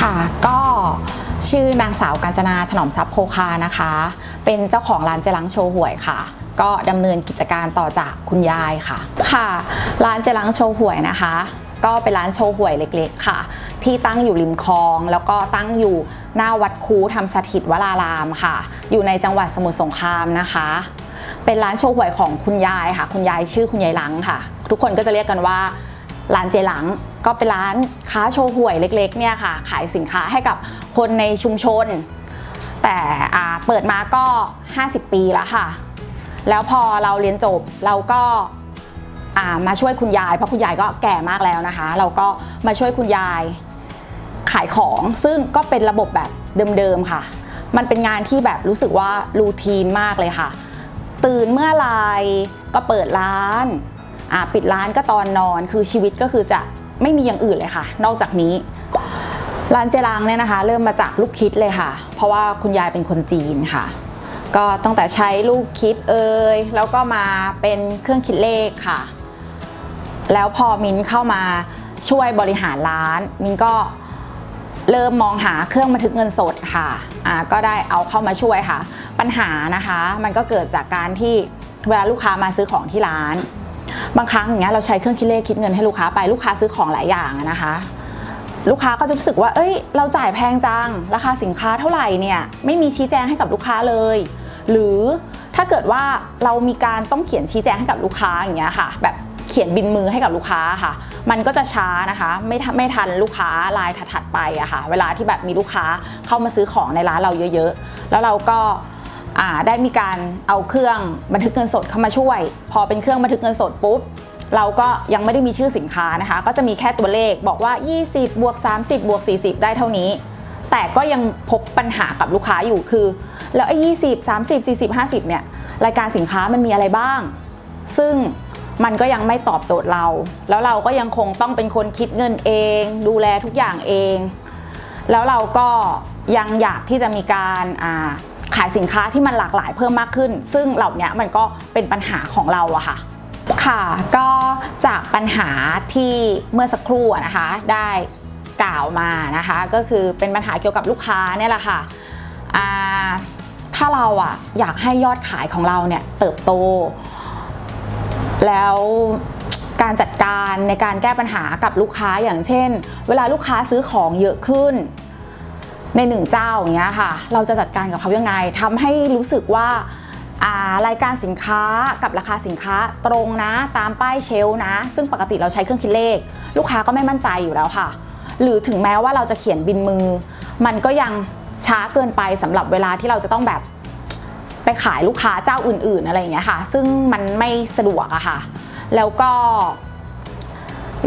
ค่ะก็ชื่อนางสาวกาญจนาถนอมทรัพย์โพคานะคะ เป็นเจ้าของร้านเจลังโชว์หวยค่ะ ก็ดำเนินกิจการต่อจากคุณยายค่ะ ค่ะ ร้านเจลังโชว์หวยนะคะ ก็เป็นร้านโชว์หวยเล็กๆค่ะ ที่ตั้งอยู่ริมคลอง แล้วก็ตั้งอยู่หน้าวัดคูธรรมสถิตวรารามค่ะ อยู่ในจังหวัดสมุทรสงครามนะคะ เป็นร้านโชว์หวยของคุณยายค่ะ คุณยายชื่อคุณยายหลังค่ะ ทุกคนก็จะเรียกกันว่าร้านเจหลัง ก็เป็นร้านค้าโชว์หวยเล็กๆเนี่ยค่ะ ขายสินค้าให้กับคนในชุมชน แต่เปิดมาก็ 50 ปีแล้วค่ะ แล้วพอเราเรียนจบเราก็ามาช่วยคุณยาย เพราะคุณยายก็แก่มากแล้วนะคะ เราก็มาช่วยคุณยายขายของซึ่งก็เป็นระบบแบบเดิมๆค่ะ มันเป็นงานที่แบบรู้สึกว่ารูทีนมากเลยค่ะ ตื่นเมื่อไรก็เปิดร้าน ปิดร้านก็ตอนนอนคือชีวิตก็คือจะ ไม่มีอย่างอื่นเลยค่ะ นอกจากนี้ ร้านเจรังเนี่ยนะคะ เริ่มมาจากลูกคิดเลยค่ะ เพราะว่าคุณยายเป็นคนจีนค่ะ ก็ตั้งแต่ใช้ลูกคิดเอ่ยแล้วก็มาเป็นเครื่องคิดเลขค่ะ แล้วพอมินเข้ามาช่วยบริหารร้าน มินก็เริ่มมองหาเครื่องบันทึกเงินสดค่ะอ่าก็ได้เอาเข้ามาช่วยค่ะ ปัญหานะคะ มันก็เกิดจากการที่เวลาลูกค้ามาซื้อของที่ร้าน บางครั้งอย่างเงี้ยเราใช้เครื่องคิดเลขคิดเงินให้ลูกค้าไปลูกค้าซื้อของหลายอย่างนะคะ ลูกค้าก็จะรู้สึกว่า เอ้ย เราจ่ายแพงจัง ราคาสินค้าเท่าไหร่เนี่ยไม่มีชี้แจงให้กับลูกค้าเลย หรือถ้าเกิดว่าเรามีการต้องเขียนชี้แจงให้กับลูกค้าอย่างเงี้ยค่ะ แบบเขียนบินมือให้กับลูกค้าค่ะ มันก็จะช้านะคะ ไม่ไม่ทันลูกค้ารายถัดไปอะค่ะ เวลาที่แบบมีลูกค้าเข้ามาซื้อของในร้านเราเยอะ ๆ แล้วเราก็ ได้มีการเอาเครื่องบันทึกเงินสดเข้ามาช่วย พอเป็นเครื่องบันทึกเงินสดปุ๊บเราก็ยังไม่ได้มีชื่อสินค้านะคะ ก็จะมีแค่ตัวเลขบอกว่า 20บวก30บวก40 ได้เท่านี้ แต่ก็ยังพบปัญหากับลูกค้าอยู่คือ แล้วไอ้20 30 40 50เนี่ยรายการสินค้ามันมีอะไรบ้าง ซึ่งมันก็ยังไม่ตอบโจทย์เรา แล้วเราก็ยังคงต้องเป็นคนคิดเงินเอง ดูแลทุกอย่างเอง แล้วเราก็ยังอยากที่จะมีการอ่า ขายสินค้าที่มันหลากหลายเพิ่มมากขึ้น ซึ่งเหล่านี้มันก็เป็นปัญหาของเราอะค่ะค่ะก็จากปัญหาที่เมื่อสักครู่นะคะได้กล่าวมานะคะ ก็คือเป็นปัญหาเกี่ยวกับลูกค้าเนี่ยแหละค่ะถ้าเราอะอยากให้ยอดขายของเราเนี่ยเติบโต แล้วการจัดการในการแก้ปัญหากับลูกค้าอย่างเช่น เวลาลูกค้าซื้อของเยอะขึ้น ในหนึ่งเจ้าอย่างเงี้ยค่ะ เราจะจัดการกับเขายังไงทำให้รู้สึกว่ารายการสินค้ากับราคาสินค้าตรงนะตามป้ายเชลนะ ซึ่งปกติเราใช้เครื่องคิดเลข ลูกค้าก็ไม่มั่นใจอยู่แล้วค่ะ หรือถึงแม้ว่าเราจะเขียนบินมือ มันก็ยังช้าเกินไปสำหรับเวลาที่เราจะต้องแบบไปขายลูกค้าเจ้าอื่น ๆ อะไรอย่างเงี้ยค่ะ ซึ่งมันไม่สะดวกอะค่ะ แล้วก็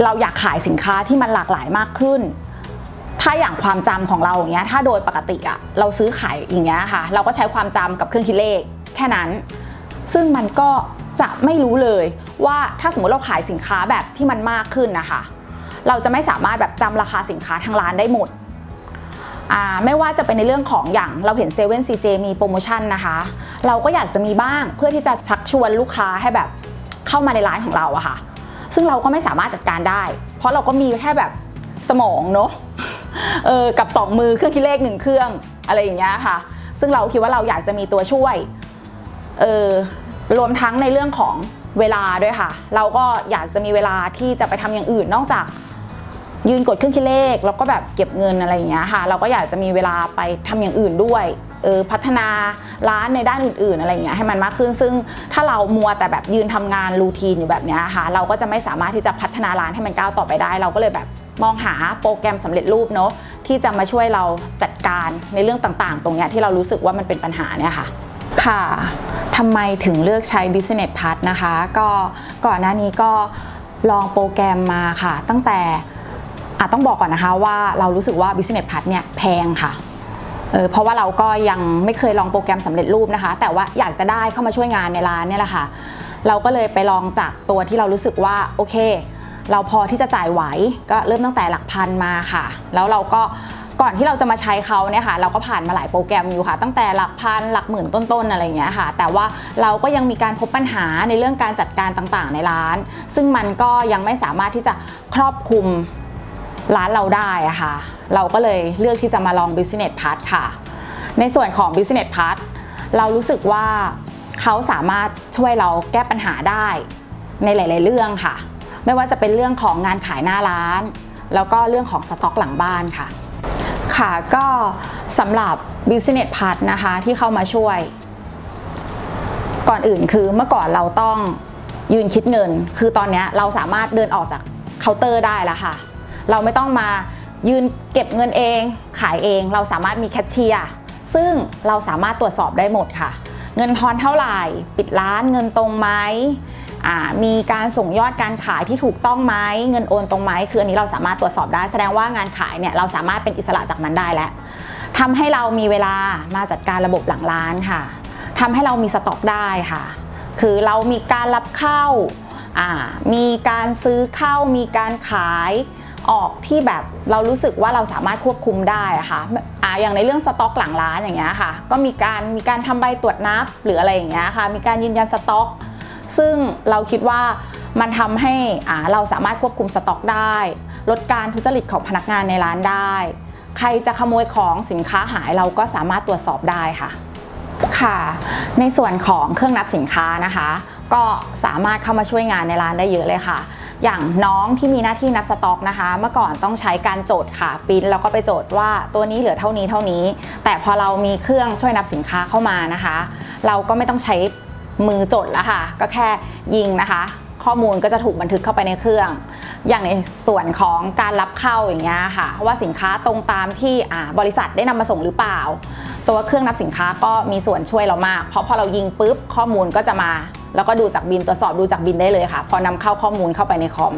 เราอยากขายสินค้าที่มันหลากหลายมากขึ้น ถ้าอย่างความจำของเราอย่างเงี้ยถ้าโดยปกติอะเราซื้อขายอย่างเงี้ยค่ะ เราก็ใช้ความจำกับเครื่องคิดเลขแค่นั้น ซึ่งมันก็จะไม่รู้เลยว่าถ้าสมมติเราขายสินค้าแบบที่มันมากขึ้นนะคะ เราจะไม่สามารถแบบจำราคาสินค้าทางร้านได้หมดอ่าไม่ว่าจะเป็นในเรื่องของอย่างเราเห็นเซเว่นซีเจมีโปรโมชั่นนะคะ เราก็อยากจะมีบ้างเพื่อที่จะชักชวนลูกค้าให้แบบเข้ามาในร้านของเราอะค่ะ ซึ่งเราก็ไม่สามารถจัดการได้ เพราะเราก็มีแค่แบบสมองเนอะ เออกับ 2 มือเครื่องคิดเลขหนึ่งเครื่องอะไรอย่างเงี้ยค่ะ ซึ่งเราคิดว่าเราอยากจะมีตัวช่วยเออรวมทั้งในเรื่องของเวลาด้วยค่ะ เราก็อยากจะมีเวลาที่จะไปทำอย่างอื่นนอกจากยืนกดเครื่องคิดเลขแล้วก็แบบเก็บเงินอะไรอย่างเงี้ยค่ะ เราก็อยากจะมีเวลาไปทำอย่างอื่นด้วยเออพัฒนาร้านในด้านอื่น ๆ อะไรอย่างเงี้ยให้มันมากขึ้น ซึ่งถ้าเรามัวแต่แบบยืนทำงานรูทีนอยู่แบบเนี้ยค่ะ เราก็จะไม่สามารถที่จะพัฒนาร้านให้มันก้าวต่อไปได้ เราก็เลยแบบ มองหาโปรแกรมสำเร็จรูปเนาะที่จะมาช่วยเราจัดการในเรื่องต่างๆ ตรงเนี้ยที่เรารู้สึกว่ามันเป็นปัญหาเนี่ยค่ะ ค่ะทำไมถึงเลือกใช้ Business p a s นะคะ ก็ก่อนหน้านี้ก็ลองโปรแกรมมาค่ะ ตั้งแต่อะต้องบอกก่อนนะคะว่าเรารู้สึกว่า Business p a s เนี่ยแพงค่ะเออเพราะว่าเราก็ยังไม่เคยลองโปรแกรมสำเร็จรูปนะคะ แต่ว่าอยากจะได้เข้ามาช่วยงานในร้านเนี่ยแหละค่ะ เราก็เลยไปลองจากตัวที่เรารู้สึกว่าโอเค เราพอที่จะจ่ายไหวก็เริ่มตั้งแต่หลักพันมาค่ะ แล้วเราก็ก่อนที่เราจะมาใช้เขาเนี่ยค่ะเราก็ผ่านมาหลายโปรแกรมอยู่ค่ะ ตั้งแต่หลักพันหลักหมื่นต้นๆอะไรอย่างเงี้ยค่ะ แต่ว่าเราก็ยังมีการพบปัญหาในเรื่องการจัดการต่างๆ ในร้าน ซึ่งมันก็ยังไม่สามารถที่จะครอบคลุมร้านเราได้อะค่ะ เราก็เลยเลือกที่จะมาลอง Business Part ค่ะ ในส่วนของ Business Part เรารู้สึกว่าเขาสามารถช่วยเราแก้ปัญหาได้ในหลาย ๆ เรื่องค่ะ ไม่ว่าจะเป็นเรื่องของงานขายหน้าร้าน แล้วก็เรื่องของสต็อกหลังบ้านค่ะ ค่ะก็สำหรับ Business Part นะคะที่เข้ามาช่วย ก่อนอื่นคือเมื่อก่อนเราต้องยืนคิดเงิน คือตอนนี้เราสามารถเดินออกจากเคาน์เตอร์ได้แล้วค่ะ เราไม่ต้องมายืนเก็บเงินเอง ขายเอง เราสามารถมีแคชเชียร์ซึ่งเราสามารถตรวจสอบได้หมดค่ะ เงินทอนเท่าไหร่ ปิดร้านเงินตรงไหม มีการส่งยอดการขายที่ถูกต้องไหมเงินโอนตรงไหมคืออันนี้เราสามารถตรวจสอบได้แสดงว่างานขายเนี่ยเราสามารถเป็นอิสระจากมันได้แล้วทำให้เรามีเวลามาจัดการระบบหลังร้านค่ะทำให้เรามีสต็อกได้ค่ะ คือเรามีการรับเข้าามีการซื้อเข้ามีการขายออกที่แบบเรารู้สึกว่าเราสามารถควบคุมได้ค่ะอ่าอย่างในเรื่องสต็อกหลังร้านอย่างเงี้ยค่ะ ก็มีการมีการทำใบตรวจนับหรืออะไรอย่างเงี้ยค่ะ มีการยืนยันสต็อก ซึ่งเราคิดว่ามันทำให้เราสามารถควบคุมสต็อกได้ ลดการทุจริตของพนักงานในร้านได้ ใครจะขโมยของสินค้าหายเราก็สามารถตรวจสอบได้ค่ะค่ะ ในส่วนของเครื่องนับสินค้านะคะ ก็สามารถเข้ามาช่วยงานในร้านได้เยอะเลยค่ะ อย่างน้องที่มีหน้าที่นับสต็อกนะคะ เมื่อก่อนต้องใช้การโจทย์ค่ะปิ้นแล้วก็ไปโจทย์ว่าตัวนี้เหลือเท่านี้เท่านี้ แต่พอเรามีเครื่องช่วยนับสินค้าเข้ามานะคะ เราก็ไม่ต้องใช้ มือจดแล้วค่ะ ก็แค่ยิงนะคะ ข้อมูลก็จะถูกบันทึกเข้าไปในเครื่อง อย่างในส่วนของการรับเข้าอย่างเงี้ยค่ะ ว่าสินค้าตรงตามที่บริษัทได้นำมาส่งหรือเปล่า ตัวเครื่องนับสินค้าก็มีส่วนช่วยเรามาก เพราะพอเรายิงปุ๊บข้อมูลก็จะมา แล้วก็ดูจากบินตรวจสอบดูจากบินได้เลยค่ะ พอนำเข้าข้อมูลเข้าไปในคอม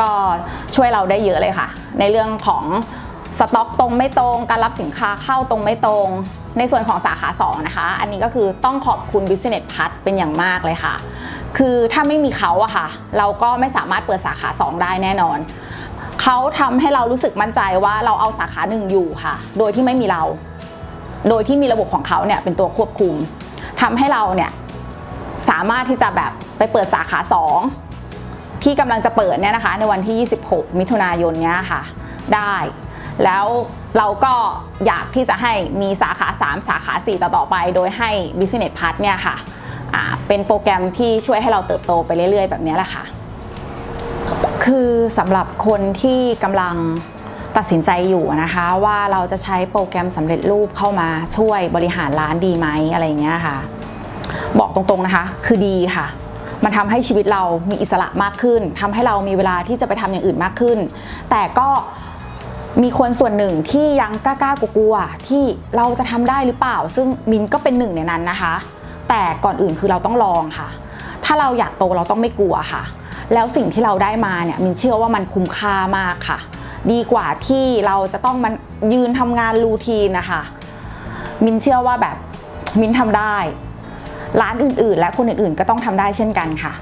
ก็ช่วยเราได้เยอะเลยค่ะ ในเรื่องของสต็อกตรงไม่ตรง การรับสินค้าเข้าตรงไม่ตรง ในส่วนของสาขา 2 นะคะ อันนี้ก็คือต้องขอบคุณ Business p a s เป็นอย่างมากเลยค่ะ คือถ้าไม่มีเขาอะค่ะ เราก็ไม่สามารถเปิดสาขา 2 ได้แน่นอน เขาทำให้เรารู้สึกมั่นใจว่าเราเอาสาขาหนึ่งอยู่ค่ะ โดยที่ไม่มีเรา โดยที่มีระบบของเขาเนี่ยเป็นตัวควบคุมทำให้เราเนี่ยสามารถที่จะแบบไปเปิดสาขา 2 ที่กำลังจะเปิดเนี่ยนะคะ ในวันที่ 26 มิถุนายนเนี้ยค่ะ ได้แล้ว เราก็อยากที่จะให้มีสาขา 3 สาขา 4 ต่อๆไป โดยให้ Business Part เนี่ยค่ะเป็นโปรแกรมที่ช่วยให้เราเติบโตไปเรื่อยๆ แบบนี้แหละค่ะ คือสำหรับคนที่กำลังตัดสินใจอยู่นะคะว่าเราจะใช้โปรแกรมสำเร็จรูปเข้ามาช่วยบริหารร้านดีไหมอะไรอย่างเงี้ยค่ะ บอกตรงๆนะคะ คือดีค่ะ มันทำให้ชีวิตเรามีอิสระมากขึ้นทำให้เรามีเวลาที่จะไปทำอย่างอื่นมากขึ้น แต่ก็ มีคนส่วนหนึ่งที่ยังกล้าๆกลัวๆที่เราจะทำได้หรือเปล่า ซึ่งมินก็เป็นหนึ่งในนั้นนะคะ แต่ก่อนอื่นคือเราต้องลองค่ะ ถ้าเราอยากโตเราต้องไม่กลัวค่ะ แล้วสิ่งที่เราได้มาเนี่ยมินเชื่อว่ามันคุ้มค่ามากค่ะ ดีกว่าที่เราจะต้องมันยืนทำงานรูทีนนะคะ มินเชื่อว่าแบบมินทำได้ ร้านอื่นๆ และคนอื่นๆก็ต้องทำได้เช่นกันค่ะ